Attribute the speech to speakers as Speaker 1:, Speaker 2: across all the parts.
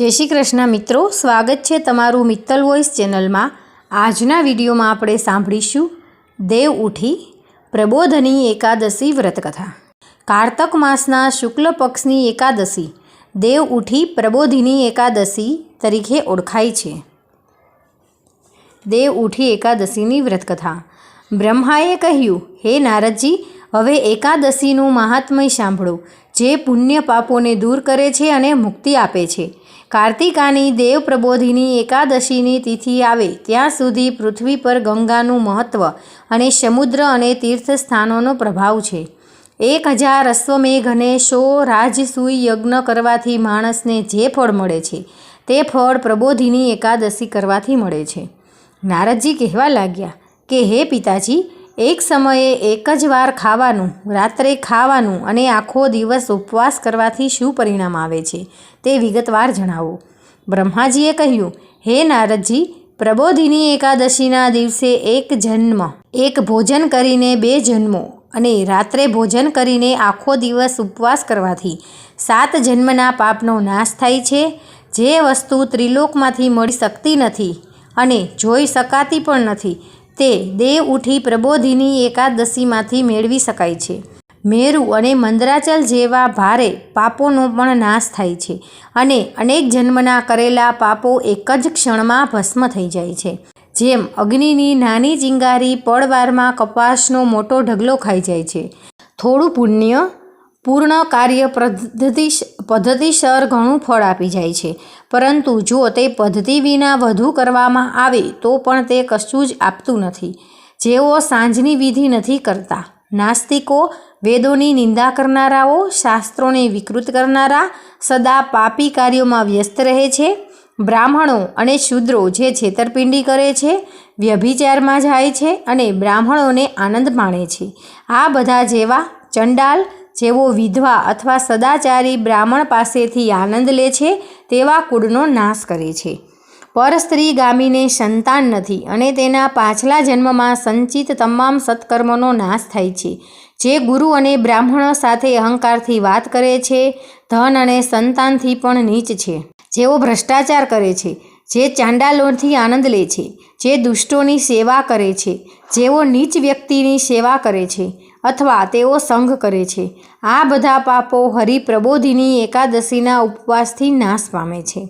Speaker 1: જય શ્રી કૃષ્ણ મિત્રો, સ્વાગત છે તમારું મિત્તલ વોઇસ ચેનલમાં. આજના વિડીયોમાં આપણે સાંભળીશું દેવ ઉઠી પ્રબોધની એકાદશી વ્રતકથા. કારતક માસના શુક્લ પક્ષની એકાદશી દેવ ઉઠી પ્રબોધિની એકાદશી તરીકે ઓળખાય છે. દેવ ઉઠી એકાદશીની વ્રતકથા. બ્રહ્માએ કહ્યું, હે નારદજી, હવે એકાદશીનું મહાત્મય સાંભળો. જે પુણ્ય પાપોને દૂર કરે છે અને મુક્તિ આપે છે. કાર્તિકાની દેવ પ્રબોધિની એકાદશીની તિથિ આવે, ત્યાં સુધી પૃથ્વી પર ગંગાનું મહત્ત્વ અને સમુદ્ર અને તીર્થસ્થાનોનો પ્રભાવ છે. એક હજાર અશ્વમેઘને સો રાજસૂય યજ્ઞ કરવાથી માણસને જે ફળ મળે છે, તે ફળ પ્રબોધિની એકાદશી કરવાથી મળે છે. નારદજી કહેવા લાગ્યા કે, હે પિતાજી, એક સમયે એક જ વાર ખાવાનું, રાત્રે ખાવાનું અને આખો દિવસ ઉપવાસ કરવાથી શું પરિણામ આવે છે? તે વિગતવાર જણાવો. બ્રહ્માજીએ કહ્યું, હે નારદજી, પ્રબોધિની એકાદશીના દિવસે એક જન્મ, એક ભોજન કરીને બે જન્મો અને રાત્રે ભોજન કરીને આખો દિવસ ઉપવાસ કરવાથી સાત જન્મના પાપનો નાશ થાય છે. જે વસ્તુ ત્રિલોકમાંથી મળી શકતી નથી અને જોઈ શકાતી પણ નથી, તે દેવ ઉઠી પ્રબોધિની એકાદશીમાંથી મેળવી શકાય છે. મેરુ અને મંદરાચલ જેવા ભારે પાપોનો પણ નાશ થાય છે અને અનેક જન્મના કરેલા પાપો એક જ ક્ષણમાં ભસ્મ થઈ જાય છે. જેમ અગ્નિની નાની ચિંગારી પળવારમાં કપાસનો મોટો ઢગલો ખાઈ જાય છે. થોડું પુણ્ય, પૂર્ણ કાર્ય પદ્ધતિ પદ્ધતિસર ઘણું ફળ આપી જાય છે. પરંતુ જો તે પદ્ધતિ વિના વધુ કરવામાં આવે તો પણ તે કશું જ આપતું નથી. જેઓ સાંજની વિધિ નથી કરતા. નાસ્તિકો, વેદોની નિંદા કરનારાઓ, શાસ્ત્રોને વિકૃત કરનારા, સદા પાપી કાર્યોમાં વ્યસ્ત રહે છે. બ્રાહ્મણો અને શૂદ્રો જે છેતરપિંડી કરે છે, વ્યભિચારમાં જાય છે અને બ્રાહ્મણોને આનંદ માણે છે. આ બધા જેવા ચંડાલ જેવો વિધવા અથવા સદાચારી બ્રાહ્મણ પાસેથી આનંદ લે છે, તેવા કુળનો નાશ કરે છે. પરસ્ત્રી ગામીને સંતાન નથી અને તેના પાછલા જન્મમાં સંચિત તમામ સત્કર્મનો નાશ થાય છે. જે ગુરુ અને બ્રાહ્મણો સાથે અહંકારથી વાત કરે છે, ધન અને સંતાનથી પણ નીચ છે. જેઓ ભ્રષ્ટાચાર કરે છે, જે ચાંડાલોથી આનંદ લે છે, જે દુષ્ટોની સેવા કરે છે, જેઓ નીચ વ્યક્તિની સેવા કરે છે અથવા તેઓ સંઘ કરે છે, આ બધા પાપો હરિપ્રબોધિની એકાદશીના ઉપવાસથી નાશ પામે છે.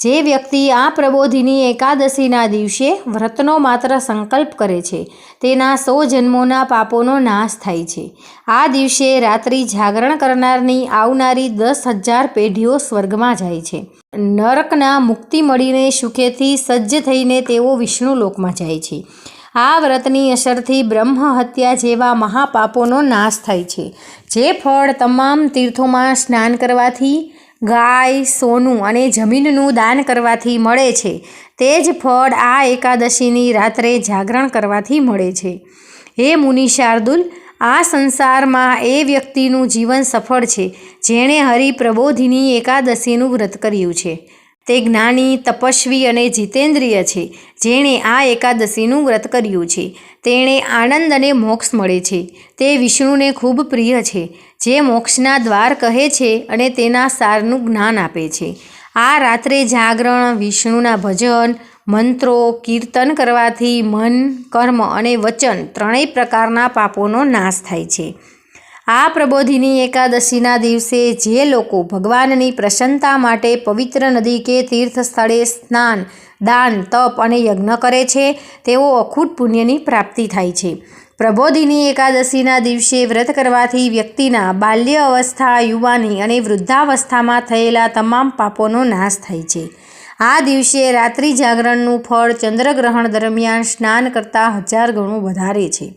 Speaker 1: જે વ્યક્તિ આ પ્રબોધિની એકાદશીના દિવસે વ્રતનો માત્ર સંકલ્પ કરે છે, તેના સો જન્મોના પાપોનો નાશ થાય છે. આ દિવસે રાત્રિ જાગરણ કરનારની આવનારી દસ હજાર પેઢીઓ સ્વર્ગમાં જાય છે. નરકના મુક્તિ મળીને સુખેથી સજ્જ થઈને તેઓ વિષ્ણુલોકમાં જાય છે. આ વ્રતની અસરથી બ્રહ્મ હત્યા જેવા મહાપાપોનો નાશ થાય છે. જે ફળ તમામ તીર્થોમાં સ્નાન કરવાથી ગાય, સોનું અને જમીનનું દાન કરવાથી મળે છે. તે જ ફળ આ એકાદશીની રાત્રે જાગરણ કરવાથી મળે છે. હે મુનિ શાર્દુલ, આ સંસારમાં એ વ્યક્તિનું જીવન સફળ છે, જેણે હરિપ્રબોધિની એકાદશીનું વ્રત કર્યું છે. તે જ્ઞાની, તપસ્વી અને જીતેન્દ્રિય છે, જેણે આ એકાદશીનું વ્રત કર્યું છે. તેણે આનંદ અને મોક્ષ મળે છે. તે વિષ્ણુને ખૂબ પ્રિય છે, જે મોક્ષના દ્વાર કહે છે અને તેના સારનું જ્ઞાન આપે છે. આ રાત્રે જાગરણ, વિષ્ણુના ભજન, મંત્રો, કીર્તન કરવાથી મન, કર્મ અને વચન ત્રણેય પ્રકારના પાપોનો નાશ થાય છે. આ પ્રબોધિની એકાદશીના દિવસે જે લોકો ભગવાનની પ્રસન્નતા માટે પવિત્ર નદી કે તીર્થ સ્થળે સ્નાન, દાન, તપ અને યજ્ઞ કરે છે, તેઓ અખૂટ પુણ્યની પ્રાપ્તિ થાય છે. પ્રબોધિની એકાદશીના દિવસે વ્રત કરવાથી વ્યક્તિના બાલ્ય અવસ્થા, યુવાની અને વૃદ્ધાવસ્થામાં થયેલા તમામ પાપોનો નાશ થાય છે. આ દિવસે રાત્રિ જાગરણનું ફળ ચંદ્રગ્રહણ દરમિયાન સ્નાન કરતાં હજાર ગણું વધારે છે.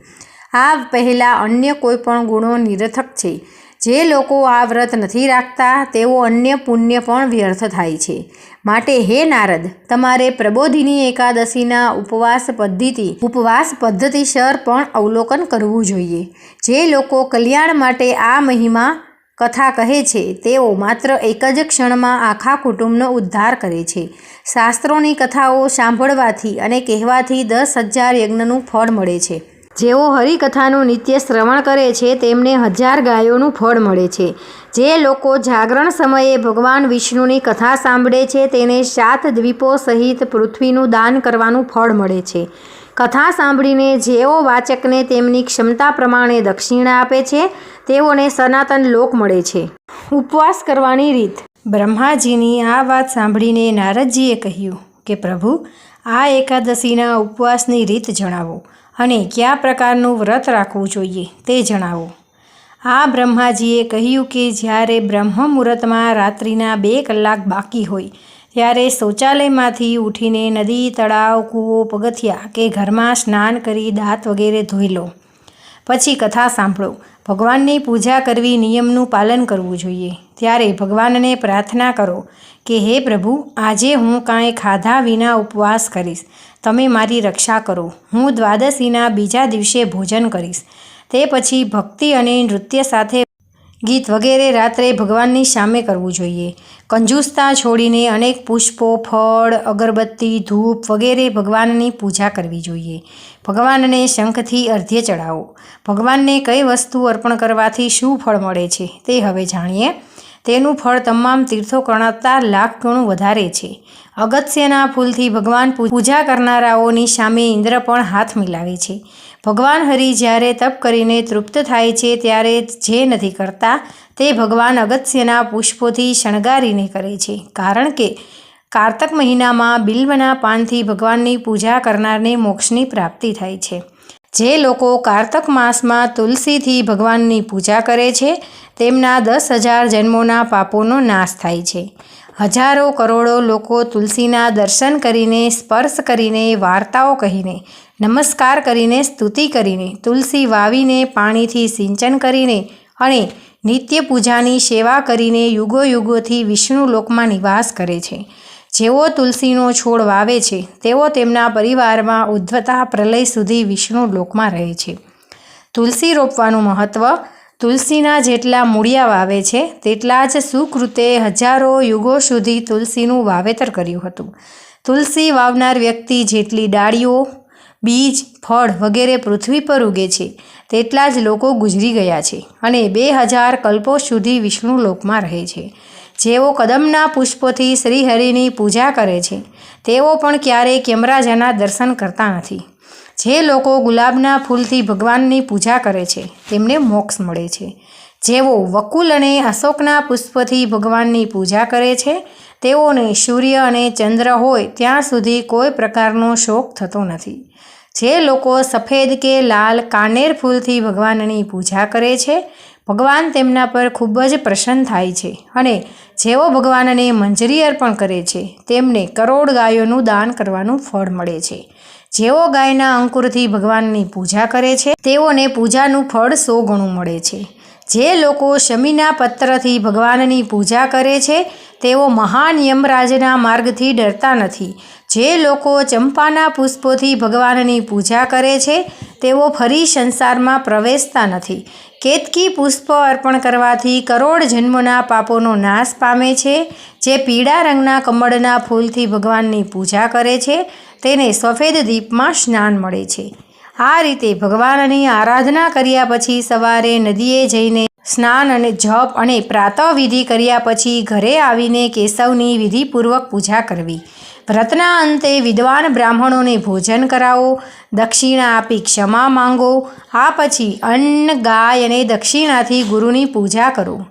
Speaker 1: આ પહેલાં અન્ય કોઈ પણ ગુણો નિરર્થક છે. જે લોકો આ વ્રત નથી રાખતા, તેઓ અન્ય પુણ્ય પણ વ્યર્થ થાય છે. માટે હે નારદ, તમારે પ્રબોધિની એકાદશીના ઉપવાસ પદ્ધતિ, ઉપવાસ પદ્ધતિસર પણ અવલોકન કરવું જોઈએ. જે લોકો કલ્યાણ માટે આ મહિમા કથા કહે છે, તેઓ માત્ર એક જ ક્ષણમાં આખા કુટુંબનો ઉદ્ધાર કરે છે. શાસ્ત્રોની કથાઓ સાંભળવાથી અને કહેવાથી દસ હજાર યજ્ઞનું ફળ મળે છે. જેઓ હરિકથાનું નિત્ય શ્રવણ કરે છે, તેમને હજાર ગાયોનું ફળ મળે છે. જે લોકો જાગરણ સમયે ભગવાન વિષ્ણુની કથા સાંભળે છે, તેને સાત દ્વીપો સહિત પૃથ્વીનું દાન કરવાનું ફળ મળે છે. કથા સાંભળીને જેઓ વાચકને તેમની ક્ષમતા પ્રમાણે દક્ષિણા આપે છે, તેઓને સનાતન લોક મળે છે. ઉપવાસ કરવાની રીત. બ્રહ્માજીની આ વાત સાંભળીને નારદજીએ કહ્યું કે પ્રભુ, આ એકાદશીના ઉપવાસની રીત જણાવો. અને કયા પ્રકારનું વ્રત રાખવું જોઈએ તે જણાવો. આ બ્રહ્માજીએ કહ્યું કે જ્યારે બ્રહ્મ મુહૂર્તમાં રાત્રિના બે કલાક બાકી હોય, ત્યારે શૌચાલયમાંથી ઉઠીને નદી, તળાવ, કૂવો, પગથિયા કે ઘરમાં સ્નાન કરી દાંત વગેરે ધોઈ લો. પછી કથા સાંભળો. ભગવાનની પૂજા કરવી નિયમનું પાલન કરવું જોઈએ. ત્યારે ભગવાનને પ્રાર્થના કરો કે, હે પ્રભુ, આજે હું કાંઈ ખાધા વિના ઉપવાસ કરીશ. તમે મારી રક્ષા કરો. હું દ્વાદશીના બીજા દિવસે ભોજન કરીશ. તે પછી ભક્તિ અને નૃત્ય સાથે ગીત વગેરે રાત્રે ભગવાનની સામે કરવું જોઈએ. કંજૂસતા છોડીને અનેક પુષ્પો, ફળ, અગરબત્તી, ધૂપ વગેરે ભગવાનની પૂજા કરવી જોઈએ. ભગવાનને શંખથી અર્ધ્ય ચડાવો ભગવાનને કઈ વસ્તુ અર્પણ કરવાથી શું ફળ મળે છે તે હવે જાણીએ. તેનું ફળ તમામ તીર્થો કરણાતા લાખ ગણું વધારે છે. અગત્યના ફૂલથી ભગવાન પૂજા કરનારાઓની સામે ઇન્દ્ર પણ હાથ મિલાવે છે. ભગવાન હરિ જ્યારે તપ કરીને તૃપ્ત થાય છે ત્યારે જે નથી કરતા તે ભગવાન અગત્યના પુષ્પોથી શણગારીને કરે છે. કારણ કે કારતક મહિનામાં બિલ્વના પાનથી ભગવાનની પૂજા કરનારને મોક્ષની પ્રાપ્તિ થાય છે. જે લોકો કારતક માસમાં તુલસીથી ભગવાનની પૂજા કરે છે, તેમના દસ હજાર જન્મોના પાપોનો નાશ થાય છે. હજારો કરોડો લોકો તુલસીના દર્શન કરીને, સ્પર્શ કરીને, વાર્તાઓ કહીને, નમસ્કાર કરીને, સ્તુતિ કરીને, તુલસી વાવીને, પાણીથી સિંચન કરીને અને નિત્ય પૂજાની સેવા કરીને યુગો યુગોથી વિષ્ણુ લોકમાં નિવાસ કરે છે. જેઓ તુલસીનો છોડ વાવે છે, તેઓ તેમના પરિવારમાં ઉદ્ધવતા પ્રલય સુધી વિષ્ણુ લોકમાં રહે છે. તુલસી રોપવાનું મહત્ત્વ તુલસીના જેટલા મૂળિયા વાવે છે, તેટલા જ સુકૃતે હજારો યુગો સુધી તુલસીનું વાવેતર કર્યું હતું. તુલસી વાવનાર વ્યક્તિ જેટલી ડાળીઓ, બીજ, ફળ વગેરે પૃથ્વી પર ઉગે છે, તેટલા જ લોકો ગુજરી ગયા છે અને બે હજાર કલ્પો સુધી વિષ્ણુ લોકમાં રહે છે. જેઓ કદમના પુષ્પોથી શ્રીહરિની પૂજા કરે છે, તેઓ પણ ક્યારેય કેમરાજાના દર્શન કરતા નથી. જે લોકો ગુલાબના ફૂલથી ભગવાનની પૂજા કરે છે, તેમને મોક્ષ મળે છે. જેઓ વકુલ અને અશોકના પુષ્પથી ભગવાનની પૂજા કરે છે, તેઓને સૂર્ય અને ચંદ્ર હોય ત્યાં સુધી કોઈ પ્રકારનો શોક થતો નથી. જે લોકો સફેદ કે લાલ કાનેર ફૂલથી ભગવાનની પૂજા કરે છે ભગવાન તેમના પર ખૂબ જ પ્રસન્ન થાય છે અને જેઓ ભગવાનને મંજરી અર્પણ કરે છે, તેમને કરોડ ગાયોનું દાન કરવાનું ફળ મળે છે. જેઓ ગાયના અંકુરથી ભગવાનની પૂજા કરે છે, તેઓને પૂજાનું ફળ સો ગણું મળે છે. જે લોકો શમીના પત્રથી ભગવાનની પૂજા કરે છે, તેઓ મહાન યમરાજના માર્ગથી ડરતા નથી. જે લોકો ચંપાના પુષ્પોથી ભગવાનની પૂજા કરે છે, તેઓ ફરી સંસારમાં પ્રવેશતા નથી. કેતકી પુષ્પ અર્પણ કરવાથી કરોડ જન્મોના પાપોનો નાશ પામે છે, જે પીળા રંગના કમળના ફૂલથી ભગવાનની પૂજા કરે છે, તેને સફેદ દીપમાં સ્નાન મળે છે. આ રીતે ભગવાનની આરાધના કર્યા પછી સવારે નદીએ જઈને સ્નાન અને જપ અને પ્રાતઃવિધિ કર્યા પછી ઘરે આવીને કેશવની વિધિપૂર્વક પૂજા કરવી. વ્રતના અંતે વિદ્વાન બ્રાહ્મણોને ભોજન કરાવો, દક્ષિણા આપી ક્ષમા માંગો, આ પછી અન્ન, ગાય અને દક્ષિણાથી ગુરુની પૂજા કરો.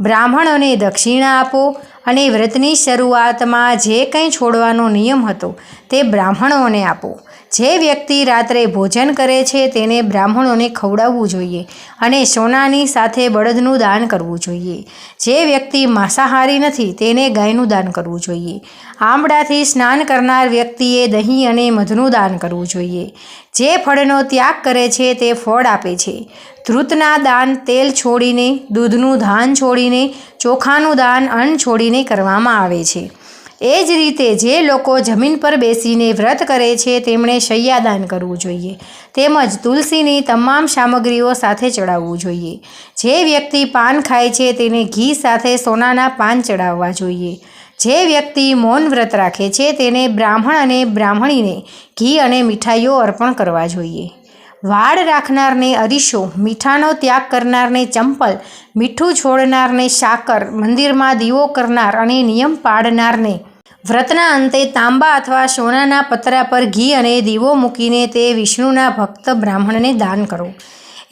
Speaker 1: બ્રાહ્મણોને દક્ષિણા આપો અને વ્રતની શરૂઆતમાં જે કંઈ છોડવાનો નિયમ હતો તે બ્રાહ્મણોને આપો. જે વ્યક્તિ રાત્રે ભોજન કરે છે તેને બ્રાહ્મણોને ખવડાવવું જોઈએ અને સોનાની સાથે બળદનું દાન કરવું જોઈએ. જે વ્યક્તિ માંસાહારી નથી તેને ગાયનું દાન કરવું જોઈએ. આમળાથી સ્નાન કરનાર વ્યક્તિએ દહીં અને મધનું દાન કરવું જોઈએ. જે ફળનો ત્યાગ કરે છે તે ફળ આપે છે. ધૃતના દાન તેલ છોડીને, દૂધનું ધાન છોડીને, ચોખાનું દાન અન્ન છોડીને કરવામાં આવે છે. એ જ રીતે જે લોકો જમીન પર બેસીને વ્રત કરે છે, તેમણે શૈયાદાન કરવું જોઈએ. તેમજ તુલસીની તમામ સામગ્રીઓ સાથે ચડાવવું જોઈએ. જે વ્યક્તિ પાન ખાય છે, તેને ઘી સાથે સોનાના પાન ચડાવવા જોઈએ. જે વ્યક્તિ મૌન વ્રત રાખે છે, તેને બ્રાહ્મણ અને બ્રાહ્મણીને ઘી અને મીઠાઈઓ અર્પણ કરવા જોઈએ. વાડ રાખનારને અરીસો, મીઠાનો ત્યાગ કરનારને ચંપલ, મીઠું છોડનારને સાકર મંદિરમાં દીવો કરનાર અને નિયમ પાડનારને વ્રતના અંતે તાંબા અથવા સોનાના પતરા પર ઘી અને દીવો મૂકીને તે વિષ્ણુના ભક્ત બ્રાહ્મણને દાન કરો.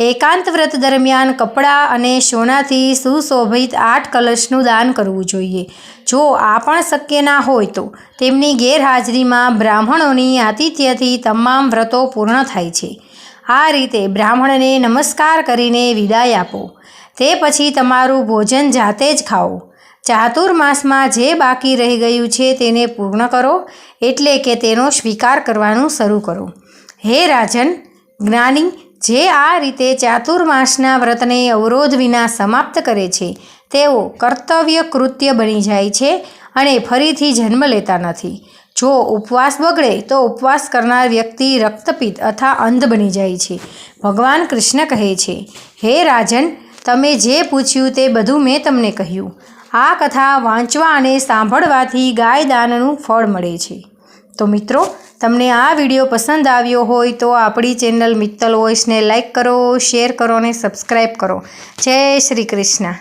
Speaker 1: એકાંત વ્રત દરમિયાન કપડાં અને સોનાથી સુશોભિત આઠ કલશનું દાન કરવું જોઈએ. જો આ પણ શક્ય ના હોય તો તેમની ગેરહાજરીમાં બ્રાહ્મણોની આતિથ્યથી તમામ વ્રતો પૂર્ણ થાય છે. આ રીતે બ્રાહ્મણને નમસ્કાર કરીને વિદાય આપો. તે પછી તમારું ભોજન જાતે જ ખાઓ. ચાતુર્માસમાં જે બાકી રહી ગયું છે તેને પૂર્ણ કરો, એટલે કે તેનો સ્વીકાર કરવાનું શરૂ કરો. હે રાજન, જ્ઞાની, જે આ રીતે ચાતુર્માસના વ્રતને અવરોધ વિના સમાપ્ત કરે છે, તેઓ કર્તવ્ય કૃત્ય બની જાય છે અને ફરીથી જન્મ લેતા નથી. જો ઉપવાસ બગડે, તો ઉપવાસ કરનાર વ્યક્તિ રક્તપિત અથવા અંધ બની જાય છે. ભગવાન કૃષ્ણ કહે છે, હે રાજન, તમે જે પૂછ્યું તે બધું મેં તમને કહ્યું. આ કથા વાંચવા અને સાંભળવાથી ગાયદાનનું ફળ મળે છે. તો મિત્રો, તમને આ વીડિયો પસંદ આવ્યો હોય તો આપણી ચેનલ મિત્તલ વોઇસને લાઈક કરો, શેર કરો અને સબસ્ક્રાઈબ કરો. જય શ્રી કૃષ્ણ.